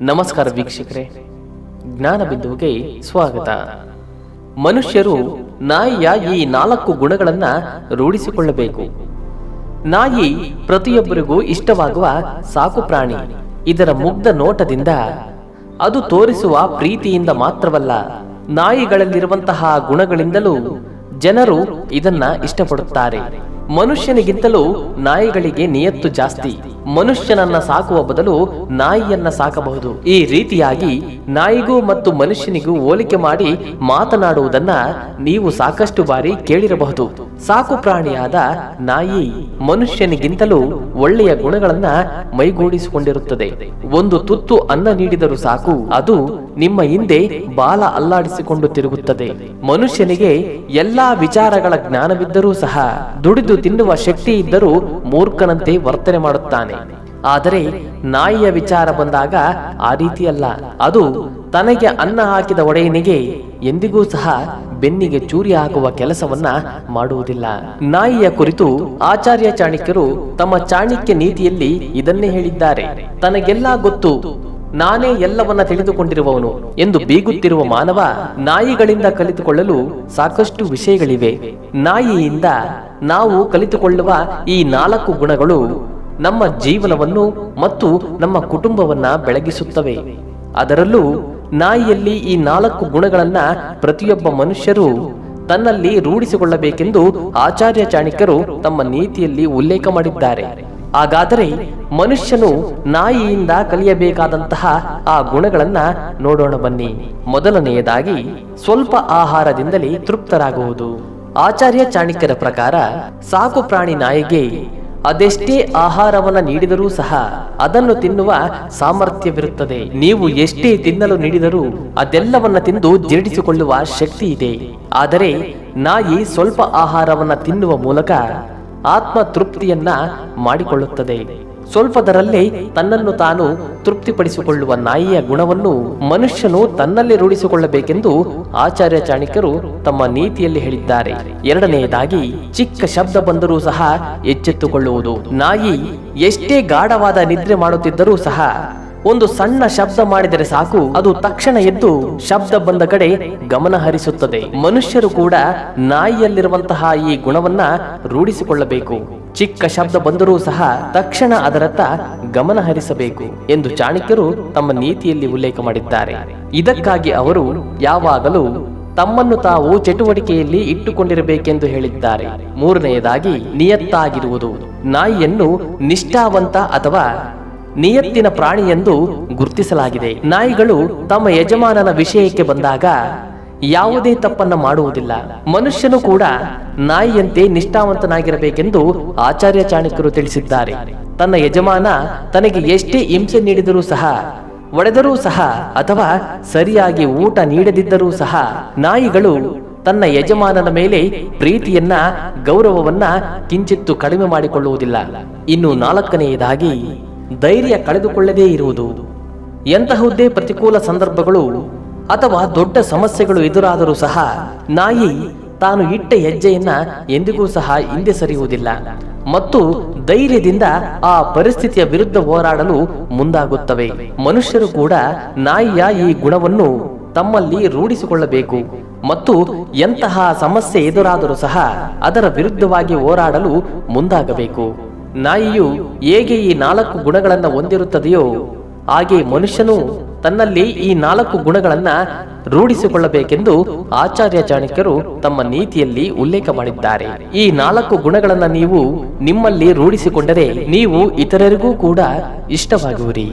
ನಮಸ್ಕಾರ ವೀಕ್ಷಕರೇ. ಜ್ಞಾನ ಬಿಂದುವಿಗೆ ಸ್ವಾಗತ. ಮನುಷ್ಯರು ನಾಯಿಯ ಈ ನಾಲ್ಕು ಗುಣಗಳನ್ನ ರೂಢಿಸಿಕೊಳ್ಳಬೇಕು. ನಾಯಿ ಪ್ರತಿಯೊಬ್ಬರಿಗೂ ಇಷ್ಟವಾಗುವ ಸಾಕು ಪ್ರಾಣಿ. ಇದರ ಮುಗ್ಧ ನೋಟದಿಂದ ಅದು ತೋರಿಸುವ ಪ್ರೀತಿಯಿಂದ ಮಾತ್ರವಲ್ಲ, ನಾಯಿಗಳಲ್ಲಿರುವಂತಹ ಗುಣಗಳಿಂದಲೂ ಜನರು ಇದನ್ನ ಇಷ್ಟಪಡುತ್ತಾರೆ. ಮನುಷ್ಯನಿಗಿಂತಲೂ ನಾಯಿಗಳಿಗೆ ನಿಯತ್ತು ಜಾಸ್ತಿ. ಮನುಷ್ಯನನ್ನ ಸಾಕುವ ಬದಲು ನಾಯಿಯನ್ನ ಸಾಕಬಹುದು. ಈ ರೀತಿಯಾಗಿ ನಾಯಿಗೂ ಮತ್ತು ಮನುಷ್ಯನಿಗೂ ಹೋಲಿಕೆ ಮಾಡಿ ಮಾತನಾಡುವುದನ್ನ ನೀವು ಸಾಕಷ್ಟು ಬಾರಿ ಕೇಳಿರಬಹುದು. ಸಾಕು ಪ್ರಾಣಿಯಾದ ನಾಯಿ ಮನುಷ್ಯನಿಗಿಂತಲೂ ಒಳ್ಳೆಯ ಗುಣಗಳನ್ನ ಮೈಗೂಡಿಸಿಕೊಂಡಿರುತ್ತದೆ. ಒಂದು ತುತ್ತು ಅನ್ನ ನೀಡಿದರೂ ಸಾಕು, ಅದು ನಿಮ್ಮ ಹಿಂದೆ ಬಾಲ ಅಲ್ಲಾಡಿಸಿಕೊಂಡು ತಿರುಗುತ್ತದೆ. ಮನುಷ್ಯನಿಗೆ ಎಲ್ಲಾ ವಿಚಾರಗಳ ಜ್ಞಾನವಿದ್ದರೂ ಸಹ, ದುಡಿದು ತಿನ್ನುವ ಶಕ್ತಿ ಇದ್ದರೂ ಮೂರ್ಖನಂತೆ ವರ್ತನೆ ಮಾಡುತ್ತಾನೆ. ಆದರೆ ನಾಯಿಯ ವಿಚಾರ ಬಂದಾಗ ಆ ರೀತಿಯಲ್ಲ. ಅದು ತನಗೆ ಅನ್ನ ಹಾಕಿದ ಒಡೆಯನಿಗೆ ಎಂದಿಗೂ ಸಹ ಬೆನ್ನಿಗೆ ಚೂರಿ ಹಾಕುವ ಕೆಲಸವನ್ನ ಮಾಡುವುದಿಲ್ಲ. ನಾಯಿಯ ಕುರಿತು ಆಚಾರ್ಯ ಚಾಣಕ್ಯರು ತಮ್ಮ ಚಾಣಕ್ಯ ನೀತಿಯಲ್ಲಿ ಇದನ್ನೇ ಹೇಳಿದ್ದಾರೆ. ತನಗೆಲ್ಲ ಗೊತ್ತು, ನಾನೇ ಎಲ್ಲವನ್ನ ತಿಳಿದುಕೊಂಡಿರುವವನು ಎಂದು ಬೀಗುತ್ತಿರುವ ಮಾನವ ನಾಯಿಗಳಿಂದ ಕಲಿತುಕೊಳ್ಳಲು ಸಾಕಷ್ಟು ವಿಷಯಗಳಿವೆ. ನಾಯಿಯಿಂದ ನಾವು ಕಲಿತುಕೊಳ್ಳುವ ಈ ನಾಲ್ಕು ಗುಣಗಳು ನಮ್ಮ ಜೀವನವನ್ನು ಮತ್ತು ನಮ್ಮ ಕುಟುಂಬವನ್ನ ಬೆಳಗಿಸುತ್ತವೆ. ಅದರಲ್ಲೂ ನಾಯಿಯಲ್ಲಿ ಈ ನಾಲ್ಕು ಗುಣಗಳನ್ನ ಪ್ರತಿಯೊಬ್ಬ ಮನುಷ್ಯರು ತನ್ನಲ್ಲಿ ರೂಢಿಸಿಕೊಳ್ಳಬೇಕೆಂದು ಆಚಾರ್ಯ ಚಾಣಿಕರು ತಮ್ಮ ನೀತಿಯಲ್ಲಿ ಉಲ್ಲೇಖ ಮಾಡಿದ್ದಾರೆ. ಹಾಗಾದರೆ ಮನುಷ್ಯನು ನಾಯಿಯಿಂದ ಕಲಿಯಬೇಕಾದಂತಹ ಆ ಗುಣಗಳನ್ನ ನೋಡೋಣ ಬನ್ನಿ. ಮೊದಲನೆಯದಾಗಿ ಸ್ವಲ್ಪ ಆಹಾರದಿಂದಲೇ ತೃಪ್ತರಾಗುವುದು. ಆಚಾರ್ಯ ಚಾಣಕ್ಯರ ಪ್ರಕಾರ ಸಾಕು ಪ್ರಾಣಿ ನಾಯಿಗೆ ಅದೆಷ್ಟೇ ಆಹಾರವನ್ನ ನೀಡಿದರೂ ಸಹ ಅದನ್ನು ತಿನ್ನುವ ಸಾಮರ್ಥ್ಯವಿರುತ್ತದೆ. ನೀವು ಎಷ್ಟೇ ತಿನ್ನಲು ನೀಡಿದರೂ ಅದೆಲ್ಲವನ್ನ ತಿಂದು ಜೀರ್ಣಿಸಿಕೊಳ್ಳುವ ಶಕ್ತಿ ಇದೆ. ಆದರೆ ನಾಯಿ ಸ್ವಲ್ಪ ಆಹಾರವನ್ನ ತಿನ್ನುವ ಮೂಲಕ ಆತ್ಮ ತೃಪ್ತಿಯನ್ನ ಮಾಡಿಕೊಳ್ಳುತ್ತದೆ. ಸ್ವಲ್ಪದರಲ್ಲೇ ತನ್ನನ್ನು ತಾನು ತೃಪ್ತಿಪಡಿಸಿಕೊಳ್ಳುವ ನಾಯಿಯ ಗುಣವನ್ನು ಮನುಷ್ಯನು ತನ್ನಲ್ಲಿ ರೂಢಿಸಿಕೊಳ್ಳಬೇಕೆಂದು ಆಚಾರ್ಯ ಚಾಣಿಕರು ತಮ್ಮ ನೀತಿಯಲ್ಲಿ ಹೇಳಿದ್ದಾರೆ. ಎರಡನೆಯದಾಗಿ, ಚಿಕ್ಕ ಶಬ್ದ ಬಂದರೂ ಸಹ ಎಚ್ಚೆತ್ತುಕೊಳ್ಳುವುದು. ನಾಯಿ ಎಷ್ಟೇ ಗಾಢವಾದ ನಿದ್ರೆ ಮಾಡುತ್ತಿದ್ದರೂ ಸಹ ಒಂದು ಸಣ್ಣ ಶಬ್ದ ಮಾಡಿದರೆ ಸಾಕು, ಅದು ತಕ್ಷಣ ಎದ್ದು ಶಬ್ದ ಬಂದ ಕಡೆ ಗಮನ ಹರಿಸುತ್ತದೆ. ಮನುಷ್ಯರು ಕೂಡ ನಾಯಿಯಲ್ಲಿರುವಂತಹ ಈ ಗುಣವನ್ನ ರೂಢಿಸಿಕೊಳ್ಳಬೇಕು. ಚಿಕ್ಕ ಶಬ್ದ ಬಂದರೂ ಸಹ ತಕ್ಷಣ ಅದರತ್ತ ಗಮನ ಹರಿಸಬೇಕು ಎಂದು ಚಾಣಕ್ಯರು ತಮ್ಮ ನೀತಿಯಲ್ಲಿ ಉಲ್ಲೇಖ ಮಾಡಿದ್ದಾರೆ. ಇದಕ್ಕಾಗಿ ಅವರು ಯಾವಾಗಲೂ ತಮ್ಮನ್ನು ತಾವು ಚಟುವಟಿಕೆಯಲ್ಲಿ ಇಟ್ಟುಕೊಂಡಿರಬೇಕೆಂದು ಹೇಳಿದ್ದಾರೆ. ಮೂರನೆಯದಾಗಿ ನಿಯತ್ತಾಗಿರುವುದು. ನಾಯಿಯನ್ನು ನಿಷ್ಠಾವಂತ ಅಥವಾ ನಿಯತ್ತಿನ ಪ್ರಾಣಿ ಎಂದು ಗುರುತಿಸಲಾಗಿದೆ. ನಾಯಿಗಳು ತಮ್ಮ ಯಜಮಾನನ ವಿಷಯಕ್ಕೆ ಬಂದಾಗ ಯಾವುದೇ ತಪ್ಪನ್ನ ಮಾಡುವುದಿಲ್ಲ. ಮನುಷ್ಯನು ಕೂಡ ನಾಯಿಯಂತೆ ನಿಷ್ಠಾವಂತನಾಗಿರಬೇಕೆಂದು ಆಚಾರ್ಯ ಚಾಣಕ್ಯರು ತಿಳಿಸಿದ್ದಾರೆ. ತನ್ನ ಯಜಮಾನ ತನಗೆ ಎಷ್ಟೇ ಹಿಂಸೆ ನೀಡಿದರೂ ಸಹ, ಒಡೆದರೂ ಸಹ ಅಥವಾ ಸರಿಯಾಗಿ ಊಟ ನೀಡದಿದ್ದರೂ ಸಹ ನಾಯಿಗಳು ತನ್ನ ಯಜಮಾನನ ಮೇಲೆ ಪ್ರೀತಿಯನ್ನ, ಗೌರವವನ್ನ ಕಿಂಚಿತ್ತು ಕಡಿಮೆ ಮಾಡಿಕೊಳ್ಳುವುದಿಲ್ಲ. ಇನ್ನು ನಾಲ್ಕನೆಯದಾಗಿ, ಧೈರ್ಯ ಕಳೆದುಕೊಳ್ಳದೇ ಇರುವುದು. ಎಂತಹುದೇ ಪ್ರತಿಕೂಲ ಸಂದರ್ಭಗಳು ಅಥವಾ ದೊಡ್ಡ ಸಮಸ್ಯೆಗಳು ಎದುರಾದರೂ ಸಹ ನಾಯಿ ತಾನು ಇಟ್ಟ ಹೆಜ್ಜೆಯನ್ನ ಎಂದಿಗೂ ಸಹ ಹಿಂದೆ ಸರಿಯುವುದಿಲ್ಲ ಮತ್ತು ಧೈರ್ಯದಿಂದ ಆ ಪರಿಸ್ಥಿತಿಯ ವಿರುದ್ಧ ಹೋರಾಡಲು ಮುಂದಾಗುತ್ತವೆ. ಮನುಷ್ಯರು ಕೂಡ ನಾಯಿಯ ಈ ಗುಣವನ್ನು ತಮ್ಮಲ್ಲಿ ರೂಢಿಸಿಕೊಳ್ಳಬೇಕು ಮತ್ತು ಎಂತಹ ಸಮಸ್ಯೆ ಎದುರಾದರೂ ಸಹ ಅದರ ವಿರುದ್ಧವಾಗಿ ಹೋರಾಡಲು ಮುಂದಾಗಬೇಕು. ನಾಯಿಯು ಹೇಗೆ ಈ ನಾಲ್ಕು ಗುಣಗಳನ್ನು ಹೊಂದಿರುತ್ತದೆಯೋ ಹಾಗೆ ಮನುಷ್ಯನು ತನ್ನಲ್ಲಿ ಈ ನಾಲ್ಕು ಗುಣಗಳನ್ನ ರೂಢಿಸಿಕೊಳ್ಳಬೇಕೆಂದು ಆಚಾರ್ಯ ಚಾಣಕ್ಯರು ತಮ್ಮ ನೀತಿಯಲ್ಲಿ ಉಲ್ಲೇಖ ಮಾಡಿದ್ದಾರೆ. ಈ ನಾಲ್ಕು ಗುಣಗಳನ್ನ ನೀವು ನಿಮ್ಮಲ್ಲಿ ರೂಢಿಸಿಕೊಂಡರೆ ನೀವು ಇತರರಿಗೂ ಕೂಡ ಇಷ್ಟವಾಗುವಿರಿ.